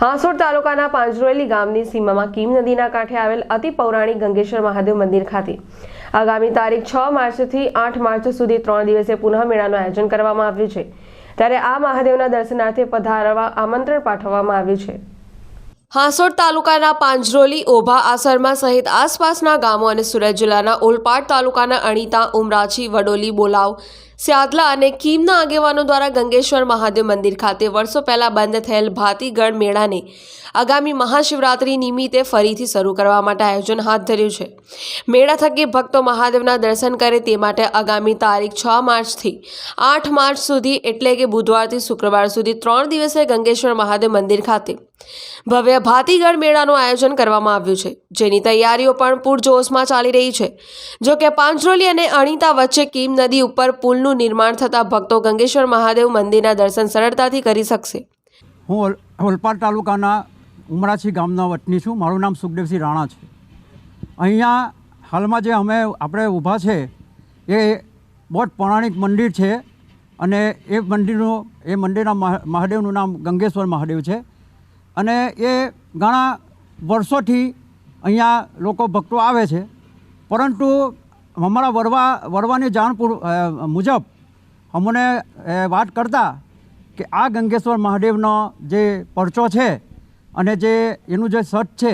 હાંસોડ તાલુકાના પાંજરોલી ગામની સીમામાં કીમ નદીના કાંઠે આવેલ અતિ પૌરાણિક ગંગેશ્વર મહાદેવ મંદિર ખાતે. આગામી તારીખ છ માર્ચથી આઠ માર્ચ સુધી ત્રણ દિવસે પુનઃ મેળાનું આયોજન કરવામાં આવ્યું છે. ત્યારે આ મહાદેવના દર્શનાર્થે પધારવા, આમંત્રણ પાઠવવામાં આવ્યું છે. હાંસોડ તાલુકાના પાંજરોલી, ઓભા આસરમા સહિત આસપાસના ગામો અને સુરત જિલ્લાના ઓલપાડ તાલુકાના અણીતા, ઉમરાછી, વડોલી, બોલાવ, સ્યાદલા અને કીમના આગેવાનો દ્વારા ગંગેશ્વર મહાદેવ મંદિર ખાતે વર્ષો પહેલા બંધ થયેલ ભાતીગઢ મેળાને આગામી મહાશિવરાત્રી નિમિત્તે ફરીથી શરૂ કરવા માટે આયોજન હાથ ધર્યું છે. મેળા થકી ભક્તો મહાદેવના દર્શન કરે તે માટે આગામી તારીખ છ માર્ચથી આઠ માર્ચ સુધી એટલે કે બુધવારથી શુક્રવાર સુધી ત્રણ દિવસે ગંગેશ્વર મહાદેવ મંદિર ખાતે ભવ્ય ભાતીગઢ મેળાનું આયોજન કરવામાં આવ્યું છે, જેની તૈયારીઓ પણ પૂરજોશમાં ચાલી રહી છે. જો કે પાંચરોલી અને અણીતા વચ્ચે કીમ નદી ઉપર પુલનું નિર્માણ થતાં ભક્તો ગંગેશ્વર મહાદેવ મંદિરના દર્શન સરળતાથી કરી શકશે. હું ઓલ- ઓલપાડ તાલુકાના ઉમરાછી ગામના વતની છું. મારું નામ સુખદેવસિંહ રાણા છે. અહીંયા હાલમાં જે અમે, આપણે ઊભા છે, એ બહુ પૌરાણિક મંદિર છે અને એ મંદિરનું, એ મંદિરના મહા- મહાદેવનું નામ ગંગેશ્વર મહાદેવ છે. અને એ ઘણા વર્ષોથી અહીંયા લોકો ભક્તો આવે છે. પરંતુ અમારા વરવા, વરવાની જાણ મુજબ અમને વાત કરતા કે આ ગંગેશ્વર મહાદેવનો જે પરચો છે અને જે એનું જે સટ છે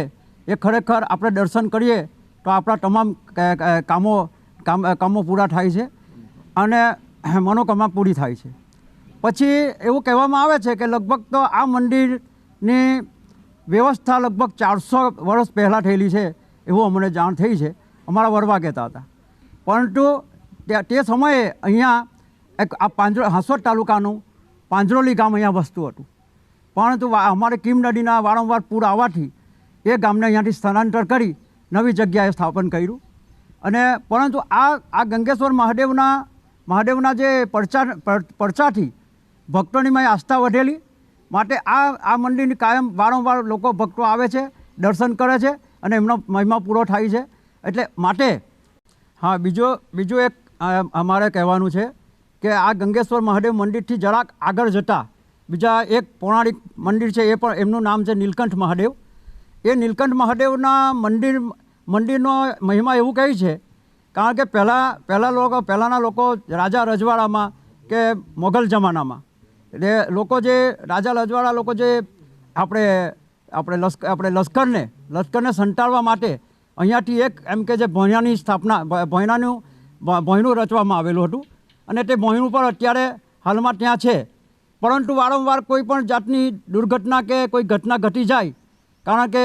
એ ખરેખર આપણે દર્શન કરીએ તો આપણા તમામ કામો, કામ પૂરા થાય છે અને મનોકામના પૂરી થાય છે. પછી એવું કહેવામાં આવે છે કે લગભગ તો આ મંદિરની વ્યવસ્થા લગભગ ચારસો વર્ષ પહેલાં થયેલી છે એવું અમને જાણ થઈ છે. અમારા વરવા કહેતા હતા. પરંતુ તે સમયે અહીંયા એક આ પાંજરો, હાંસોદ તાલુકાનું પાંજરોલી ગામ અહીંયા વસતું હતું. પરંતુ અમારે કિમ નદીના વારંવાર પૂર આવવાથી એ ગામને અહીંયાથી સ્થળાંતર કરી નવી જગ્યાએ સ્થાપન કર્યું. અને પરંતુ આ આ ગંગેશ્વર મહાદેવના મહાદેવના જે પરચા, પર- પરચાથી ભક્તોની મેં આસ્થા વધેલી માટે આ આ મંદિરની કાયમ વારંવાર લોકો ભક્તો આવે છે, દર્શન કરે છે અને એમનો મહિમા પૂરો થાય છે. એટલે માટે, હા, બીજો, બીજું એક અમારે કહેવાનું છે કે આ ગંગેશ્વર મહાદેવ મંદિરથી જરાક આગળ જતાં, બીજા એક પૌરાણિક મંદિર છે એ પણ, એમનું નામ છે નીલકંઠ મહાદેવ. એ નીલકંઠ મહાદેવના મંદિર, મંદિરનો મહિમા એવું કહે છે, કારણ કે પહેલાં પહેલાં લોકો, પહેલાંના લોકો રાજા રજવાડામાં કે મોગલ જમાનામાં એટલે લોકો જે, રાજા લજવાળા લોકો જે આપણે આપણે લશ્કર આપણે લશ્કરને લશ્કરને સંટાળવા માટે અહીંયાથી એક એમ કે જે ભોંયણાની સ્થાપના ભોંયણાનું રચવામાં આવેલું હતું. અને તે ભોંયણું પણ અત્યારે હાલમાં ત્યાં છે. પરંતુ વારંવાર કોઈ પણ જાતની દુર્ઘટના કે કોઈ ઘટના ઘટી જાય, કારણ કે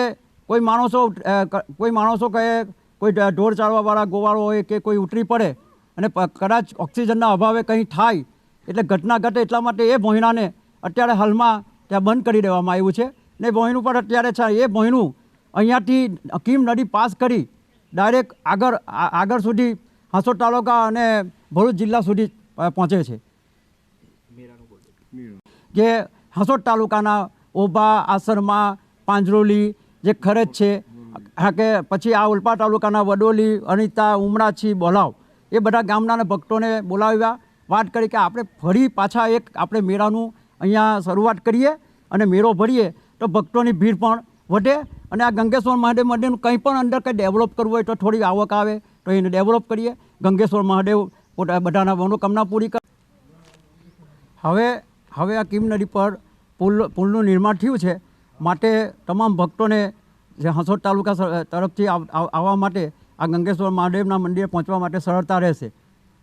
કોઈ માણસો કોઈ માણસો કહે, કોઈ ઢોર ચાળવાવાળા ગોવાળો હોય કે કોઈ ઉતરી પડે, અને કદાચ ઓક્સિજનના અભાવે કંઈ થાય એટલે ઘટના ઘટે એટલા માટે એ ભોંયણાને અત્યારે હાલમાં ત્યાં બંધ કરી દેવામાં આવ્યું છે. ને ભોંયણું પણ અત્યારે છે, એ ભોંયણું અહીંયાથી કીમ નદી પાસ કરી ડાયરેક્ટ આગળ આગળ સુધી હાંસોદ તાલુકા અને ભરૂચ જિલ્લા સુધી પહોંચે છે. જે હાંસોદ તાલુકાના ઓભા, આસરમા, પાંજરોલી જે ખરજ છે, હા કે પછી આ ઉલપા તાલુકાના વડોલી, અનિતા, ઉમરાછી, બોલાવ એ બધા ગામના ભક્તોને બોલાવ્યા વાત કરી કે આપણે ફરી પાછા એક આપણે મેળાનું અહીંયા શરૂઆત કરીએ અને મેળો ભરીએ તો ભક્તોની ભીડ પણ વધે અને આ ગંગેશ્વર મહાદેવ મંદિરનું કંઈ પણ અંદર કંઈ ડેવલપ કરવું હોય તો થોડી આવક આવે તો એને ડેવલપ કરીએ. ગંગેશ્વર મહાદેવ પોતા બધાના મનોકામના પૂરી કરે. હવે હવે આ કીમ નદી પર પુલ, પુલનું નિર્માણ થયું છે. માટે તમામ ભક્તોને જે હંસોદ તાલુકા તરફથી આવ- આવ- આવવા માટે આ ગંગેશ્વર મહાદેવના મંદિરે પહોંચવા માટે સરળતા રહેશે.